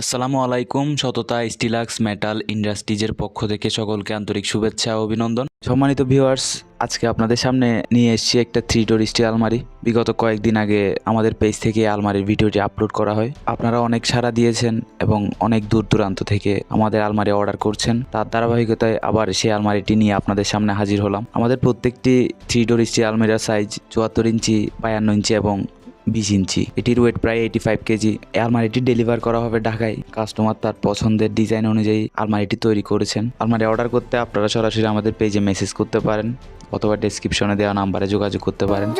আসসালামু আলাইকুম, সততা, স্টিলাক্স, মেটাল ইন্ডাস্ট্রিজের পক্ষ থেকে সকলকে আন্তরিক শুভেচ্ছা ও অভিনন্দন। সম্মানিত ভিউয়ার্স, আজকে আপনাদের সামনে নিয়ে এসেছি একটা থ্রি ডোর স্টিল আলমারি। বিগত কয়েকদিন আগে আমাদের পেজ থেকে আলমারির ভিডিওটি আপলোড করা হয়। আপনারা অনেক সাড়া দিয়েছেন এবং অনেক দূর দূরান্ত থেকে আমাদের আলমারি অর্ডার করছেন। তার ধারাবাহিকতায় আবার সেই আলমারিটি নিয়ে আপনাদের সামনে হাজির হলাম। আমাদের প্রত্যেকটি থ্রি ডোর স্টিল আলমারির সাইজ চুয়াত্তর ইঞ্চি, বায়ান্ন ইঞ্চি এবং বিশ ইঞ্চি। এটির ওয়েট প্রায় এইটি ফাইভ কেজি আলমারিটি ডেলিভার করা হবে ঢাকায়। কাস্টমার তার পছন্দের ডিজাইন অনুযায়ী আলমারিটি তৈরি করেছেন। আলমারি অর্ডার করতে আপনারা সরাসরি আমাদের পেজে মেসেজ করতে পারেন, অথবা ডেসক্রিপশনে দেওয়া নাম্বারে যোগাযোগ করতে পারেন।